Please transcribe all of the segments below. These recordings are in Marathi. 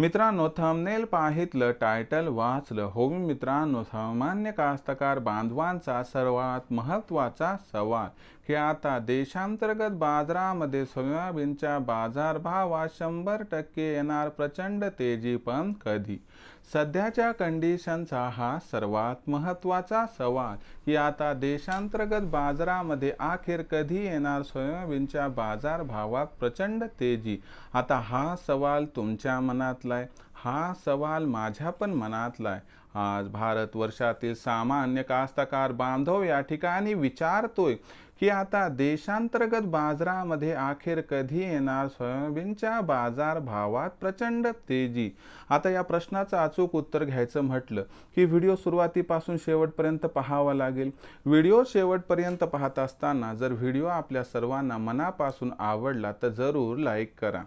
मित्रांनो थंबनेल पाहितलं टायटल वाचलं. हो मित्रांनो सामान्य कास्तकार बांधवांचा सर्वात महत्त्वाचा सवाल की आता देशांतर्गत बाजारामध्ये सोयाबीनच्या बाजारभावात शंभर टक्के येणार प्रचंड तेजी पण कधी? सध्याच्या कंडिशनचा हा सर्वात महत्त्वाचा सवाल की आता देशांतर्गत बाजारामध्ये अखेर कधी येणार सोयाबीनच्या बाजारभावात प्रचंड तेजी? आता हा सवाल तुमच्या मनातला आहे हा सवाल माझ्या पण मनातला आहे आज भारत वर्षातील सामान्य कास्तकार बांधव या ठिकाणी विचारतोय. की आता देशांतर्गत बाजारामध्ये अखेर कधी येणार? सोयाबीनच्या बाजार भावात प्रचंड तेजी. आता या प्रश्नाचं अचूक उत्तर घ्यायचं म्हटलं की व्हिडिओ सुरुवातीपासून शेवटपर्यंत पाहावा लागेल. व्हिडिओ शेवटपर्यंत पाहत असताना जर व्हिडिओ आपल्या सर्वांना मनापासून आवडला तर जरूर लाईक करा.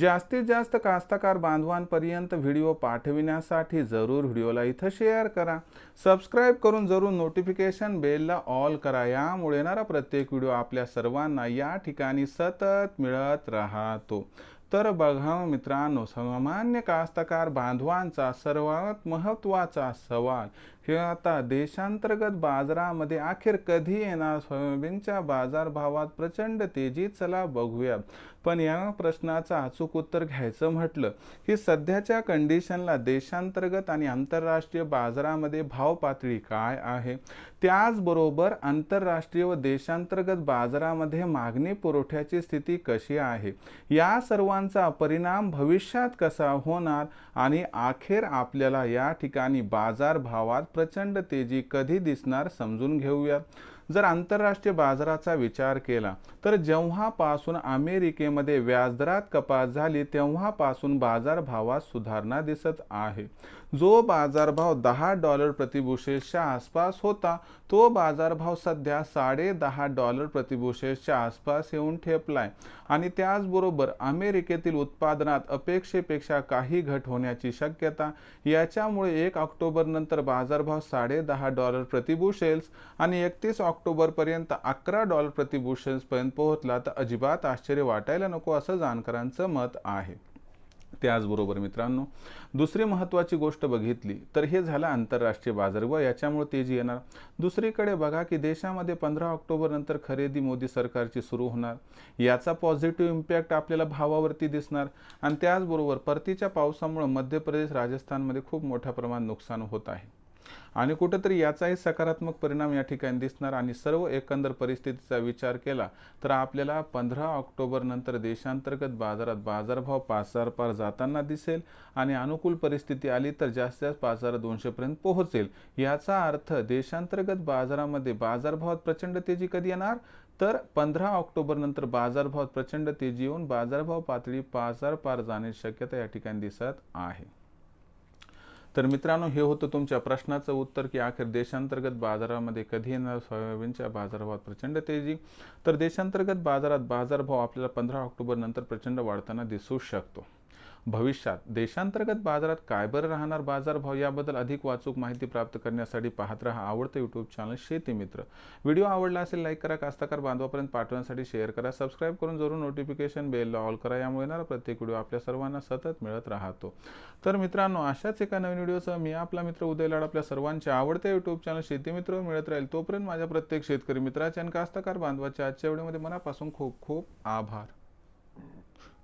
जास्तीत जास्त कास्तकार बांधवांपर्यंत व्हिडिओ पाठविण्यासाठी जरूर व्हिडिओला इथं शेअर करा. सबस्क्राईब करून जरूर नोटिफिकेशन बेलला ऑल करा. यामुळे येणारा प्रत्येक व्हिडिओ आपल्या सर्वांना या ठिकाणी सतत मिळत राहतो. तर बघा हो मित्रांनो सामान्य कास्तकार बांधवांचा सर्वात महत्त्वाचा सवाल हे आता देशांतर्गत बाजारामध्ये अखेर कधी येणार? सोयाबीनच्या बाजारभावात प्रचंड तेजी चला बघूया. पण या प्रश्नाचं अचूक उत्तर घ्यायचं म्हटलं की सध्याच्या कंडिशनला देशांतर्गत आणि आंतरराष्ट्रीय बाजारामध्ये भाव पातळी काय आहे? त्याचबरोबर आंतरराष्ट्रीय व देशांतर्गत बाजारामध्ये मागणी पुरवठ्याची स्थिती कशी आहे? या सर्वांचा परिणाम भविष्यात कसा होणार आणि अखेर आपल्याला या ठिकाणी बाजार भावात प्रचंड तेजी कधी दिसणार समजून घेऊयात जर आंतरराष्ट्रीय बाजाराचा विचार केला तर जेव्हापासून अमेरिकेमध्ये व्याजदरात कपात झाली तेव्हापासून बाजारभावात सुधारणा दिसत आहे. जो बाजारभाव दहा डॉलर प्रतिबुशेसच्या आसपास होता तो बाजारभाव सध्या साडे दहा डॉलर प्रतिबुशेसच्या आसपास येऊन ठेपलाय. आणि त्याचबरोबर अमेरिकेतील उत्पादनात अपेक्षेपेक्षा काही घट होण्याची शक्यता याच्यामुळे एक ऑक्टोबर नंतर बाजारभाव साडे दहा डॉलर प्रतिभूषेल्स आणि एकतीस ऑक्टोबरपर्यंत अकरा डॉलर प्रतिबुशल्सपर्यंत पोहोचला तर अजिबात आश्चर्य वाटायला नको असं जानकरांचं मत आहे. त्याचबरोबर मित्रांनो दुसरी महत्त्वाची गोष्ट बघितली तर हे झालं आंतरराष्ट्रीय बाजार व याच्यामुळे तेजी येणार. दुसरीकडे बघा की देशामध्ये पंधरा ऑक्टोबर नंतर खरेदी मोदी सरकारची सुरू होणार. याचा पॉझिटिव्ह इम्पॅक्ट आपल्याला भावावरती दिसणार. आणि त्याचबरोबर परतीच्या पावसामुळे मध्य प्रदेश राजस्थानमध्ये खूप मोठ्या प्रमाणात नुकसान होत आहे. आणि कुठंतरी याचाही सकारात्मक परिणाम या ठिकाणी दिसणार आणि सर्व एकंदर परिस्थितीचा विचार केला तर आपल्याला पंधरा ऑक्टोबर नंतर देशांतर्गत बाजारात बाजारभाव पाच हजार पार जाताना दिसेल आणि अनुकूल परिस्थिती आली तर जास्तीत जास्त पाच हजार दोनशेपर्यंत पोहोचेल. याचा अर्थ देशांतर्गत बाजारामध्ये बाजारभावात प्रचंड तेजी कधी येणार? तर पंधरा ऑक्टोबर नंतर बाजारभावात प्रचंड तेजी येऊन बाजारभाव पातळी पाच हजार पार जाण्याची शक्यता या ठिकाणी दिसत आहे. तर मित्रांनो हे होतं तुमच्या प्रश्नाचं उत्तर की अखेर देशांतर्गत बाजारामध्ये कधी येणार सोयाबीनच्या बाजारभावात प्रचंड तेजी? तर देशांतर्गत बाजारात बाजारभाव आपल्याला पंधरा ऑक्टोबर नंतर प्रचंड वाढताना दिसू शकतो. भविष्यात देशांतर्गत बाजारात काय बरं राहणार? बाजारभाव याबद्दल अधिक वाचूक माहिती प्राप्त करण्यासाठी पाहत राहा आवडतं यूट्यूब चॅनल शेती मित्र. व्हिडिओ आवडला असेल लाईक करा. कास्तकार बांधवापर्यंत पाठवण्यासाठी शेअर करा. सबस्क्राईब करून जरूर नोटिफिकेशन बेलला ऑल करा. यामुळे येणारा प्रत्येक व्हिडिओ आपल्या सर्वांना सतत मिळत राहतो. तर मित्रांनो अशाच एका नवीन व्हिडिओसह मी आपला मित्र उदय लाड आपल्या सर्वांच्या आवडत्या यूट्यूब चॅनल शेती मित्र मिळत राहील. तोपर्यंत माझ्या प्रत्येक शेतकरी मित्राच्या आणि कास्तकार बांधवाच्या आजच्या व्हिडिओमध्ये मनापासून खूप खूप आभार.